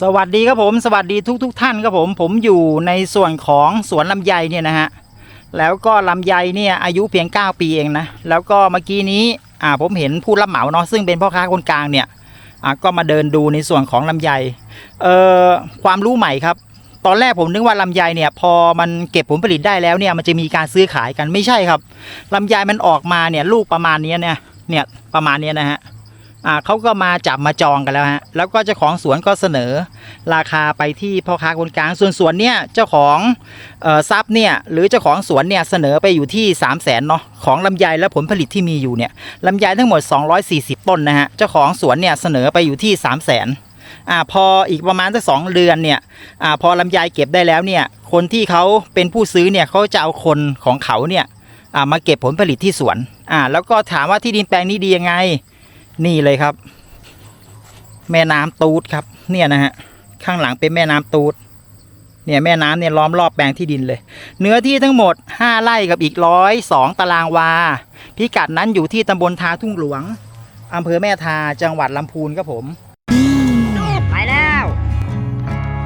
สวัสดีครับผมสวัสดีทุกทท่านครับผมผมอยู่ในส่วนของสวนลำไยเนี่ยนะฮะแล้วก็ลำไยเนี่ยอายุเพียง 9 ปีเองนะแล้วก็เมื่อกี้นี้อ่าผมเห็นผู้รับเหมาเนาะซึ่งเป็นพ่อค้าคนกลางเนี่ยอ่าก็มาเดินดูในส่วนของลำไยเอ่อความรู้ใหม่ครับ ตอนแรกผมนึกว่าลำไยเนี่ยพอมันเก็บผลผลิตได้แล้วเนี่ยมันจะมีการซื้อขายกันไม่ใช่ครับลำไยมันออกมาเนี่ยลูกประมาณนี้เนี่ยเนี่ยประมาณนี้นะฮะ อ่าเขาก็มาจับมาจองกันแล้วฮะแล้วก็เจ้าของสวนก็เสนอราคาไปที่พ่อค้าคนกลางส่วนสวนเนี่ยเจ้าของเอ่อทรัพย์เนี่ยหรือเจ้าของสวนเนี่ยเสนอไปอยู่ที่ 3 0 0แสนเนาะของลำไยและผลผลิตที่มีอยู่เนี่ยลำไยทั้งหมด 240 ต้นนะฮะเจ้าของสวนเนี่ยเสนอไปอยู่ที่ 3 0 0แสนอ่าพออีกประมาณสักสองเดือนเนี่ยอ่าพอลำไยเก็บได้แล้วเนี่ยคนที่เขาเป็นผู้ซื้อเนี่ยเขาจะเอาคนของเขาเนี่ยอ่ามาเก็บผลผลิตที่สวนอ่าแล้วก็ถามว่าที่ดินแปลงนี้ดียังไง นี่เลยครับ แม่น้ำตูดครับ เนี่ยนะฮะข้างหลังเป็นแม่น้ำตูดเนี่ยแม่น้ำเนี่ยล้อมรอบแปลงที่ดินเลย เนื้อที่ทั้งหมด 5ไร่กับอีกร้อยสองตารางวา พิกัดนั้นอยู่ที่ตำบลทาทุ่งหลวงอำเภอแม่ทาจังหวัดลำพูนครับผม ไปแล้ว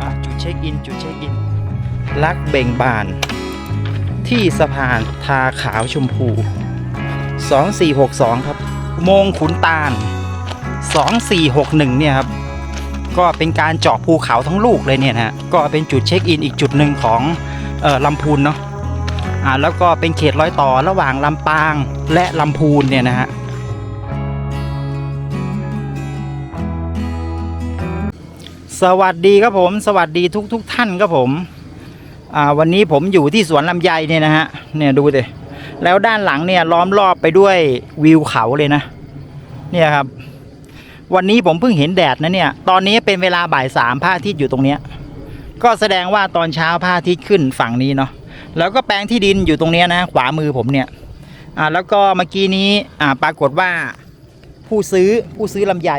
อะจุดเช็คอินจุดเช็คอินรักเบ่งบาน ที่สะพานทาขาวชมพู 2462 ครับ โมงขุนตาล 2461 เนี่ยครับ ก็เป็นการเจาะภูเขาทั้งลูกเลยเนี่ยนะฮะ ก็เป็นจุดเช็คอินอีกจุดหนึ่งของออลำพูนเนาะ อ่าแล้วก็เป็นเขตรอยต่อระหว่างลำปางและลำพูนเนี่ยนะฮะ สวัสดีครับผม สวัสดีทุกทุกท่านครับผม อ่าวันนี้ผมอยู่ที่สวนลำไยเนี่ยนะฮะ เนี่ยดูดิ แล้วด้านหลังเนี่ยล้อมรอบไปด้วยวิวเขาเลยนะ เนี่ยครับ วันนี้ผมเพิ่งเห็นแดดนะเนี่ย ตอนนี้เป็นเวลาบ่ายสามพระอาทิตย์อยู่ตรงเนี้ย ก็แสดงว่าตอนเช้าพระอาทิตย์ขึ้นฝั่งนี้เนาะ แล้วก็แปลงที่ดินอยู่ตรงเนี้ยนะ ขวามือผมเนี่ย อ่า แล้วก็เมื่อกี้นี้ อ่า ปรากฏว่าผู้ซื้อผู้ซื้อลำไย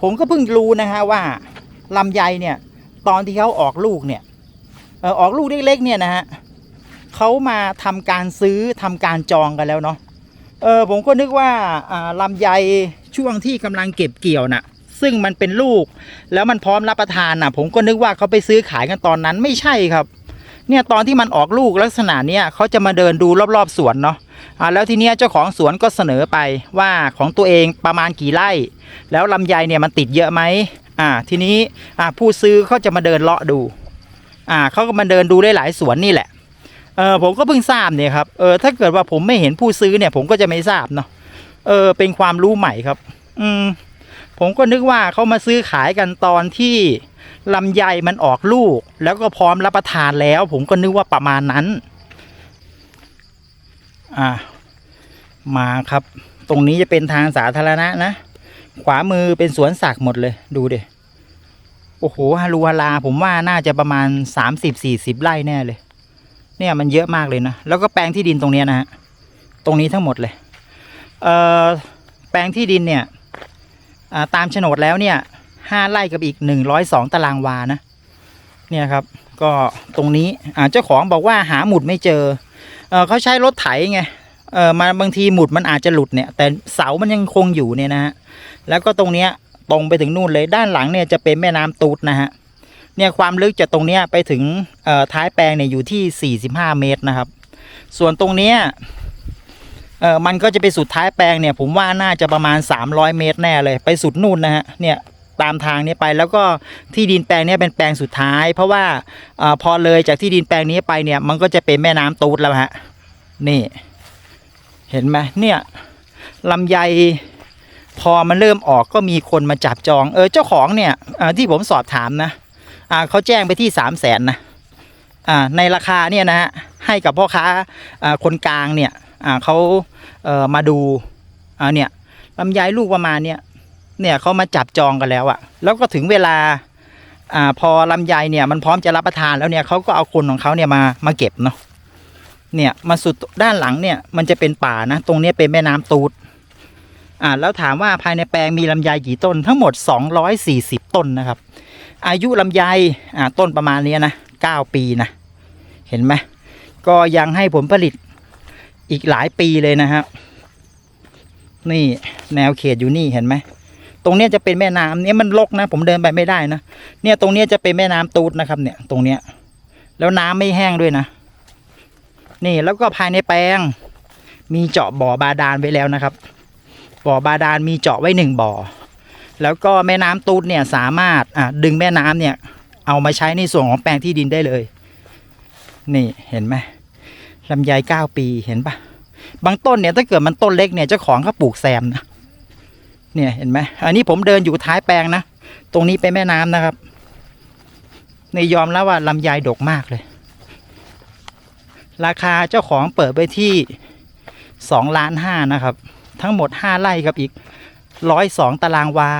ผมก็เพิ่งรู้นะฮะว่าลำไยเนี่ย ตอนที่เขาออกลูกเนี่ยออกลูกเล็กๆเนี่ยนะฮะ เขามาทำการซื้อทำการจองกันแล้วเนาะเออผมก็นึกว่าลำไยช่วงที่กำลังเก็บเกี่ยวน่ะ ซึ่งมันเป็นลูก แล้วมันพร้อมรับประทานน่ะ ผมก็นึกว่าเขาไปซื้อขายกันตอนนั้นไม่ใช่ครับเนี่ยตอนที่มันออกลูกลักษณะเนี้ยเขาจะมาเดินดูรอบๆสวนเนาะอ่าแล้วทีเนี้ยเจ้าของสวนก็เสนอไปว่าของตัวเองประมาณกี่ไร่ แล้วลำไยเนี่ยมันติดเยอะไหมอ่าทีนี้อ่าผู้ซื้อเขาจะมาเดินเลาะดูอ่าเขาก็มาเดินดูได้หลายสวนนี่แหละ เออผมก็เพิ่งทราบเนี่ยครับเออถ้าเกิดว่าผมไม่เห็นผู้ซื้อเนี่ย ผมก็จะไม่ทราบเนาะเออเป็นความรู้ใหม่ครับ อืมผมก็นึกว่าเขามาซื้อขายกันตอนที่ลำไยมันออกลูก แล้วก็พร้อมรับประทานแล้ว ผมก็นึกว่าประมาณนั้น อ่า มาครับ ตรงนี้จะเป็นทางสาธารณะนะ ขวามือเป็นสวนสักหมดเลย ดูเดิโอ้โหฮารูฮาราผมว่าน่าจะประมาณ30-40ไร่แน่เลย เนี่ยมันเยอะมากเลยนะ แล้วก็แปลงที่ดินตรงนี้นะฮะ ตรงนี้ทั้งหมดเลย เอ่อ แปลงที่ดินเนี่ยตามโฉนดแล้วเนี่ยห้าไร่กับอีกหนึ่งร้อยสองตารางวานะ เนี่ยครับ ก็ตรงนี้อ่าเจ้าของบอกว่าหาหมุดไม่เจอเออเขาใช้รถไถไงเออมาบางทีหมุดมันอาจจะหลุดเนี่ย แต่เสามันยังคงอยู่เนี่ยนะฮะ แล้วก็ตรงเนี้ยตรงไปถึงนู่นเลยด้านหลังเนี่ยจะเป็นแม่น้ำตูดนะฮะ เนี่ยความลึกจากตรงเนี้ยไปถึงท้ายแปลงเนี่ยอยู่ที่ 45 เมตรนะครับ ส่วนตรงเนี้ยเออมันก็จะไปสุดท้ายแปลงเนี่ย ผมว่าน่าจะประมาณ 300 เมตรแน่เลย ไปสุดนู่นนะฮะเนี่ยตามทางนี้ไปแล้วก็ที่ดินแปลงเนี้ยเป็นแปลงสุดท้าย เพราะว่าอพอเลยจากที่ดินแปลงนี้ไปเนี่ย มันก็จะเป็นแม่น้ำตูดแล้วฮะนี่ เห็นไหมเนี่ยลำไยพอมันเริ่มออกก็มีคนมาจับจอง เออเจ้าของเนี่ยที่ผมสอบถามนะ อ่าเขาแจ้งไปที่สามแสนนะอ่าในราคาเนี่ยนะฮะให้กับพ่อค้าอ่าคนกลางเนี่ยอ่าเขาเอ่อมาดูอ่าเนี่ยลำไยลูกประมาณเนี่ยเนี่ยเขามาจับจองกันแล้วอะแล้วก็ถึงเวลาอ่าพอลำไยเนี่ยมันพร้อมจะรับประทานแล้วเนี่ยเขาก็เอาคนของเขาเนี่ยมามาเก็บเนาะเนี่ยมาสุดด้านหลังเนี่ยมันจะเป็นป่านะ ตรงนี้เป็นแม่น้ำตูดอ่าแล้วถามว่าภายในแปลงมีลำไยกี่ต้นทั้งหมด 240 ต้นนะครับ อายุลำไยอ่าต้นประมาณนี้นะ9ปีนะเห็นไหมก็ยังให้ผลผลิตอีกหลายปีเลยนะครับนี่แนวเขตอยู่นี่เห็นไหมตรงเนี้ยจะเป็นแม่น้ำเนี่ยมันรกนะ ผมเดินไปไม่ได้นะเนี่ยตรงเนี้ยจะเป็นแม่น้ำตูดนะครับเนี่ยตรงเนี้ยแล้วน้ำไม่แห้งด้วยนะ นี่แล้วก็ภายในแปลง มีเจาะบ่อบาดาลไว้แล้วนะครับ บ่อบาดาลมีเจาะไว้หนึ่งบ่อ แล้วก็แม่น้ำตูดเนี่ยสามารถดึงแม่น้ำเนี่ย เอามาใช้ในส่วนของแปลงที่ดินได้เลย นี่เห็นไหมลำไยเก้าปีเห็นปะบางต้นเนี่ยถ้าเกิดมันต้นเล็กเนี่ยเจ้าของเขาปลูกแซมนะเนี่ยเห็นไหมอันนี้ผมเดินอยู่ท้ายแปลงนะตรงนี้เป็นแม่น้ำนะครับในยอมแล้วว่าลำไยดกมากเลย ราคาเจ้าของเปิดไปที่สองล้านห้านะครับ ทั้งหมดห้าไร่กับอีก ร้อยสองตารางวา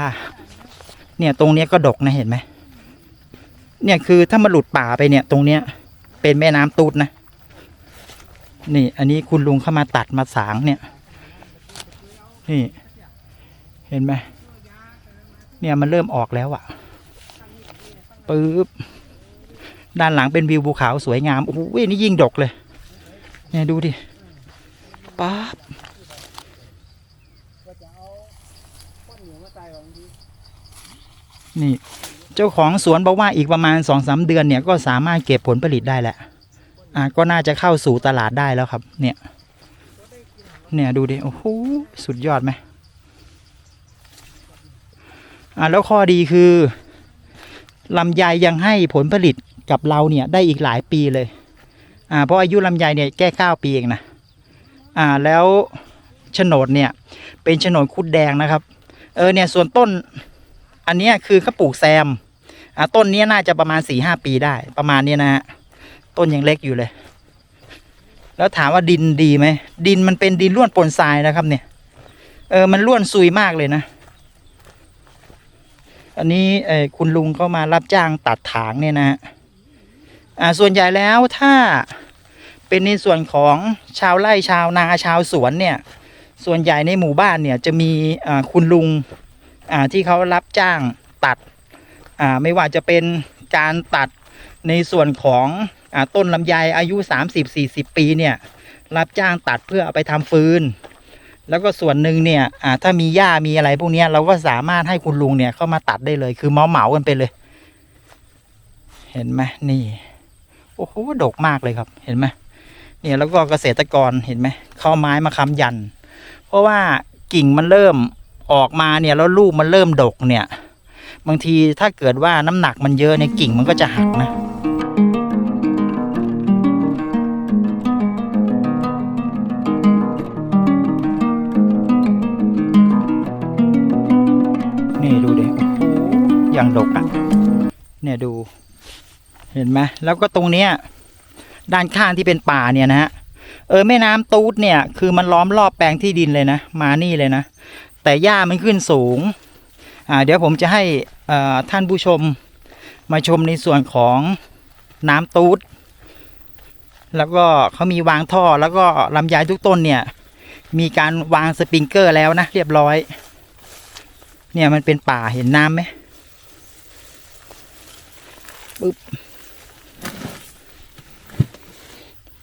เนี่ยตรงเนี้ยก็ดกนะเห็นไหม เนี่ยคือถ้ามาหลุดป่าไปเนี่ยตรงเนี้ยเป็นแม่น้ำตูดนะ นี่อันนี้คุณลุงเข้ามาตัดมาสางเนี่ย นี่ เห็นไหมเนี่ยมันเริ่มออกแล้วอะปึ๊บด้านหลังเป็นวิวภูเขาสวยงาม โอ้โหนี่ยิ่งดกเลย เนี่ยดูดิ ป๊าบ นี่ เจ้าของสวนบอกว่าอีกประมาณสองสาเดือนเนี่ยก็สามารถเก็บผลผลิตได้แหละอ่าก็น่าจะเข้าสู่ตลาดได้แล้วครับ เนี่ย เนี่ยดูดิโอ้โหสุดยอดไหมอ่าแล้วข้อดีคือลำไยยังให้ผลผลิตกับเราเนี่ยได้อีกหลายปีเลย อ่า เพราะอายุลำไยเนี่ยแค่เก้าปีเองนะ อ่า แล้วโฉนดเนี่ย เป็นโฉนดคุดแดงนะครับ เออเนี่ยส่วนต้น อันนี้คือเขาปลูกแซมอ่าต้นนี้น่าจะประมาณสี่ห้าปีได้ ประมาณนี้นะฮะต้นยังเล็กอยู่เลย แล้วถามว่าดินดีไหมดินมันเป็นดินร่วนปนทรายนะครับ เนี่ย เออมันร่วนซุยมากเลยนะอันนี้เออคุณลุงก็มารับจ้างตัดถางเนี่ยนะฮะอ่าส่วนใหญ่แล้วถ้าเป็นในส่วนของชาวไร่ชาวนาชาวสวนเนี่ย ส่วนใหญ่ในหมู่บ้านเนี่ยจะมีคุณลุง อ่าที่เขารับจ้างตัดอ่าไม่ว่าจะเป็นการตัดในส่วนของอ่าต้นลำไยอายุ 30-40 ปีเนี่ยรับจ้างตัดเพื่อเอาไปทำฟืน แล้วก็ส่วนหนึ่งเนี่ยอ่าถ้ามีหญ้ามีอะไรพวกนี้เราก็สามารถให้คุณลุงเนี่ยเข้ามาตัดได้เลย คือเหมาเหมากันไปเลย เห็นไหมนี่โอ้โหดกมากเลยครับเห็นไหมเนี่ยแล้วก็เกษตรกรเห็นไหมเข้าไม้มาค้ำยัน เพราะว่ากิ่งมันเริ่ม ออกมาเนี่ยแล้วลูกมันเริ่มดกเนี่ย บางทีถ้าเกิดว่าน้ำหนักมันเยอะเนี่ยกิ่งมันก็จะหักนะนี่ดูเด็กอย่างดกอะ เนี่ยดู เห็นไหมแล้วก็ตรงเนี้ยด้านข้างที่เป็นป่าเนี่ยนะฮะ เออแม่น้ำตูดเนี่ย คือมันล้อมรอบแปลงที่ดินเลยนะ มานี่เลยนะ แต่หญ้ามันขึ้นสูงเดี๋ยวผมจะให้ท่านผู้ชมมาชมในส่วนของน้ำตูดแล้วก็เขามีวางท่อแล้วก็ลำไยทุกต้นเนี่ย มีการวางสปริงเกอร์แล้วนะ เรียบร้อย เนี่ยมันเป็นป่าเห็นน้ำไหมปึ๊บ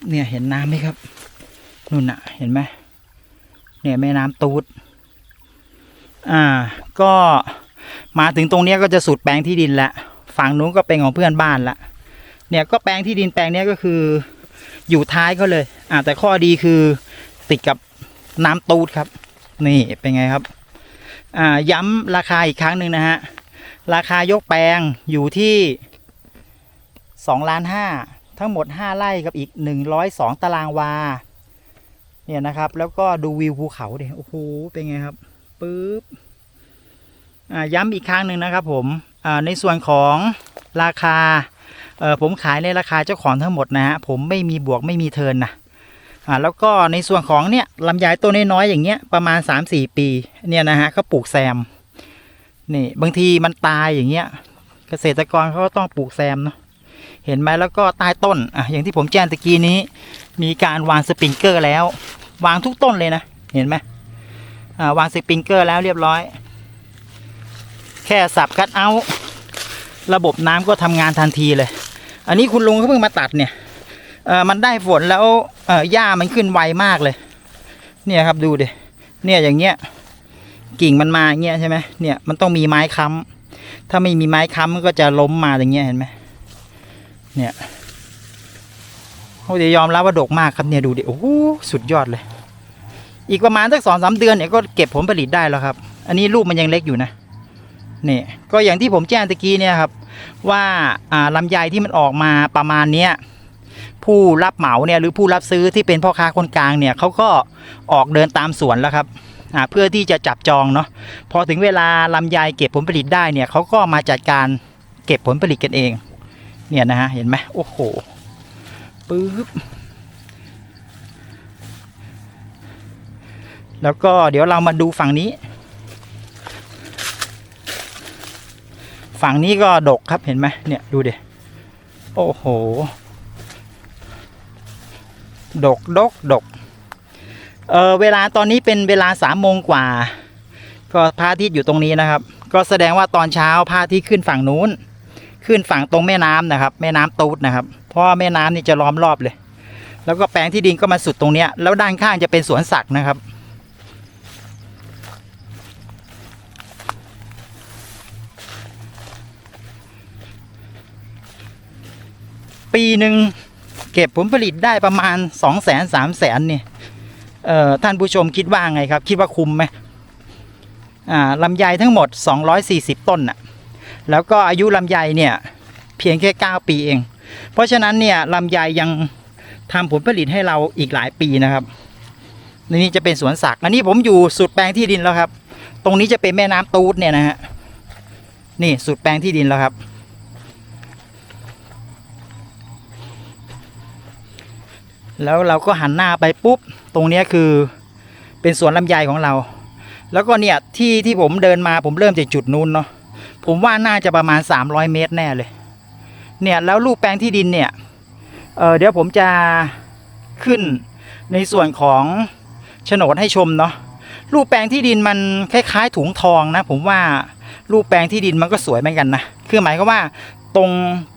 เนี่ยเห็นน้ำไหมครับนู่นน่ะเห็นไหมเนี่ยแม่น้ำตูด อ่า ก็มาถึงตรงนี้ก็จะสุดแปลงที่ดินละฝั่งนู้นก็เป็นของเพื่อนบ้านละเนี่ยก็แปลงที่ดินแปลงนี้ก็คืออยู่ท้ายเขาเลย อ่า แต่ข้อดีคือติดกับน้ำตูดครับ นี่เป็นไงครับ อ่า ย้ำราคาอีกครั้งหนึ่งนะฮะ ราคายกแปลงอยู่ที่สองล้านห้าทั้งหมดห้าไร่กับอีกหนึ่งร้อยสองตารางวา เนี่ยนะครับ แล้วก็ดูวิวภูเขาเด็โอ้โห เป็นไงครับ ปึ๊บย้ำอีกครั้งหนึ่งนะครับผมในส่วนของราคาผมขายในราคาเจ้าของทั้งหมดนะฮะผมไม่มีบวกไม่มีเทินนะอ่าแล้วก็ในส่วนของเนี่ยลำไยต้นน้อยๆอย่างเงี้ยประมาณ 3-4 ปีเนี่ยนะฮะเขาปลูกแซมนี่บางทีมันตายอย่างเงี้ย เกษตรกรเขาก็ต้องปลูกแซมเนาะเห็นไหมแล้วก็ใต้ต้นอะอย่างที่ผมแจ้งตะกี้นี้ มีการวางสปริงเกอร์แล้ว วางทุกต้นเลยนะ เห็นไหม วางสปริงเกอร์แล้วเรียบร้อย แค่สับคัดเอาระบบน้ำก็ทำงานทันทีเลย อันนี้คุณลุงเขาเพิ่งมาตัดเนี่ยมันได้ฝนแล้วหญ้ามันขึ้นไวมากเลย เนี่ยครับดูดิเนี่ยอย่างเงี้ยกิ่งมันมาอย่างเงี้ยใช่ไหมเนี่ยมันต้องมีไม้ค้ำถ้าไม่มีไม้ค้ำมันก็จะล้มมาอย่างเงี้ยเห็นไหมเนี่ยโอ้เดี๋ยยอมรับว่าดกมากครับเนี่ยดูดิโอ้สุดยอดเลย อีกประมาณสักสองสามเดือนเนี่ยก็เก็บผลผลิตได้แล้วครับ อันนี้ลูกมันยังเล็กอยู่นะนี่ก็อย่างที่ผมแจ้งตะกี้เนี่ยครับ ว่าลำไยที่มันออกมาประมาณเนี้ยผู้รับเหมาเนี่ยหรือผู้รับซื้อที่เป็นพ่อค้าคนกลางเนี่ยเขาก็ออกเดินตามสวนแล้วครับเพื่อที่จะจับจองเนาะพอถึงเวลาลำไยเก็บผลผลิตได้เนี่ยเขาก็มาจัดการเก็บผลผลิตกันเอง เนี่ยนะฮะเห็นไหมโอ้โหปึ๊บ แล้วก็เดี๋ยวเรามาดูฝั่งนี้ ฝั่งนี้ก็ดกครับเห็นไหมเนี่ยดูเดิโอ้โห ดกดกดกเออเวลาตอนนี้เป็นเวลาสามโมงกว่า ก็พระอาทิตย์อยู่ตรงนี้นะครับ ก็แสดงว่าตอนเช้าพระอาทิตย์ขึ้นฝั่งนู้น ขึ้นฝั่งตรงแม่น้ำนะครับ แม่น้ำตูดนะครับ เพราะแม่น้ำนี่จะล้อมรอบเลย แล้วก็แปลงที่ดินก็มาสุดตรงเนี้ยแล้วด้านข้างจะเป็นสวนสัตว์นะครับ ปีหนึ่งเก็บผลผลิตได้ประมาณสองแสนสามแสนเนี่ยเอ่อท่านผู้ชมคิดว่าไงครับ คิดว่าคุ้มไหมอ่าลำไยทั้งหมด 240 ต้นน่ะแล้วก็อายุลำไยเนี่ยเพียงแค่ 9 ปีเอง เพราะฉะนั้นเนี่ยลำไยยังทำผลผลิตให้เราอีกหลายปีนะครับนี่จะเป็นสวนสักอันนี้ผมอยู่สุดแปลงที่ดินแล้วครับ ตรงนี้จะเป็นแม่น้ำตูดเนี่ยนะฮะนี่สุดแปลงที่ดินแล้วครับ แล้วเราก็หันหน้าไปปุ๊บ ตรงนี้คือเป็นสวนลำไยของเรา แล้วก็เนี่ยที่ที่ผมเดินมาผมเริ่มจากจุดนู้นเนาะผมว่าน่าจะประมาณ 300 เมตรแน่เลย เนี่ยแล้วรูปแปลงที่ดินเนี่ยเเดี๋ยวผมจะขึ้นในส่วนของโฉนดให้ชมเนาะรูปแปลงที่ดินมันคล้ายๆถุงทองนะ ผมว่ารูปแปลงที่ดินมันก็สวยเหมือนกันนะคือหมายความว่าตรง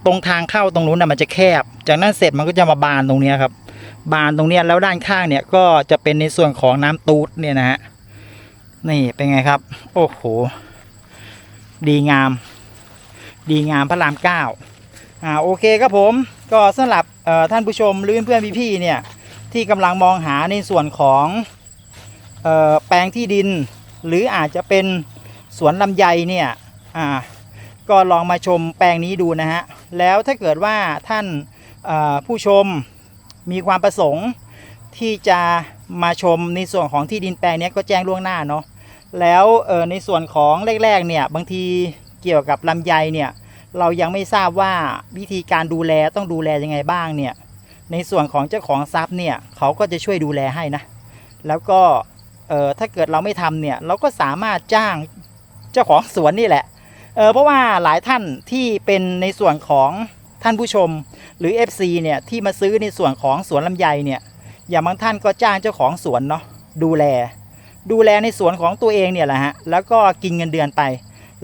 ตรงทางเข้าตรงนู้นนะมันจะแคบ จากนั้นเสร็จมันก็จะมาบานตรงนี้ครับ บานตรงเนี้ยแล้วด้านข้างเนี่ยก็จะเป็นในส่วนของน้ำตูดเนี่ยนะฮะนี่เป็นไงครับ โอ้โห ดีงาม ดีงามพระรามเก้าอ่าโอเคครับผมก็สำหรับท่านผู้ชมหรือเพื่อนๆพี่ๆเนี่ยที่กำลังมองหาในส่วนของออแปลงที่ดิน หรืออาจจะเป็นสวนลำไยเนี่ยอ่าก็ลองมาชมแปลงนี้ดูนะฮะแล้วถ้าเกิดว่าท่านผู้ชม มีความประสงค์ที่จะมาชมในส่วนของที่ดินแปลงนี้ก็แจ้งล่วงหน้าเนาะแล้วในส่วนของแรกๆเนี่ยบางทีเกี่ยวกับลำไยเนี่ยเรายังไม่ทราบว่าวิธีการดูแลต้องดูแลยังไงบ้างเนี่ยในส่วนของเจ้าของทรัพย์เนี่ยเขาก็จะช่วยดูแลให้นะ แล้วก็ถ้าเกิดเราไม่ทำเนี่ยเราก็สามารถจ้างเจ้าของสวนนี่แหละเเพราะว่าหลายท่านที่เป็นในส่วนของ ท่านผู้ชมหรือ FC เนี่ยที่มาซื้อในส่วนของสวนลำไยเนี่ยอย่างบางท่านก็จ้างเจ้าของสวนเนาะดูแล ดูแลในสวนของตัวเองเนี่ยแหละฮะแล้วก็กินเงินเดือนไป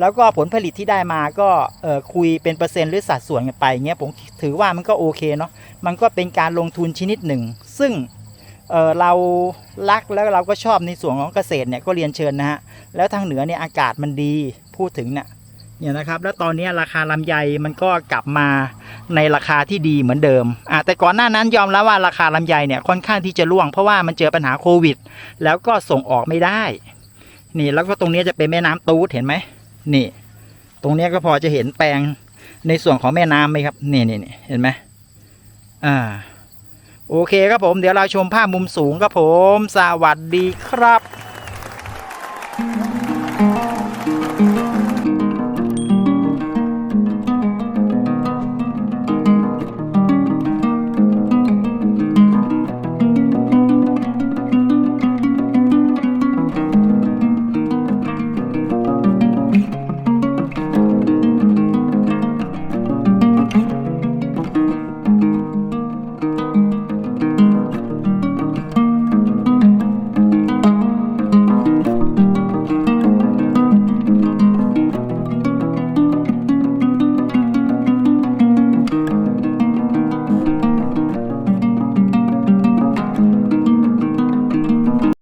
แล้วก็ผลผลิตที่ได้มาก็เออคุยเป็นเปอร์เซ็นต์หรือสัดส่วนกันไปเงี้ยผมถือว่ามันก็โอเคเนาะมันก็เป็นการลงทุนชนิดหนึ่ง ซึ่งเออเรารักแล้วเราก็ชอบในส่วนของเกษตรเนี่ยก็เรียนเชิญนะฮะแล้วทางเหนือเนี่ยอากาศมันดีพูดถึงเนี่ย เนี่ยนะครับ แล้วตอนนี้ราคาลำไยมันก็กลับมาในราคาที่ดีเหมือนเดิมอ่าแต่ก่อนหน้านั้นยอมรับว่าราคาลำไยเนี่ยค่อนข้างที่จะร่วงเพราะว่ามันเจอปัญหาโควิด แล้วก็ส่งออกไม่ได้ นี่แล้วก็ตรงนี้จะเป็นแม่น้ำตูดเห็นไหมนี่ ตรงนี้ก็พอจะเห็นแปลงในส่วนของแม่น้ำไหมครับนี่นี่เห็นไหมอ่าโอเคครับผมเดี๋ยวเราชมภาพมุมสูงครับผม สวัสดีครับ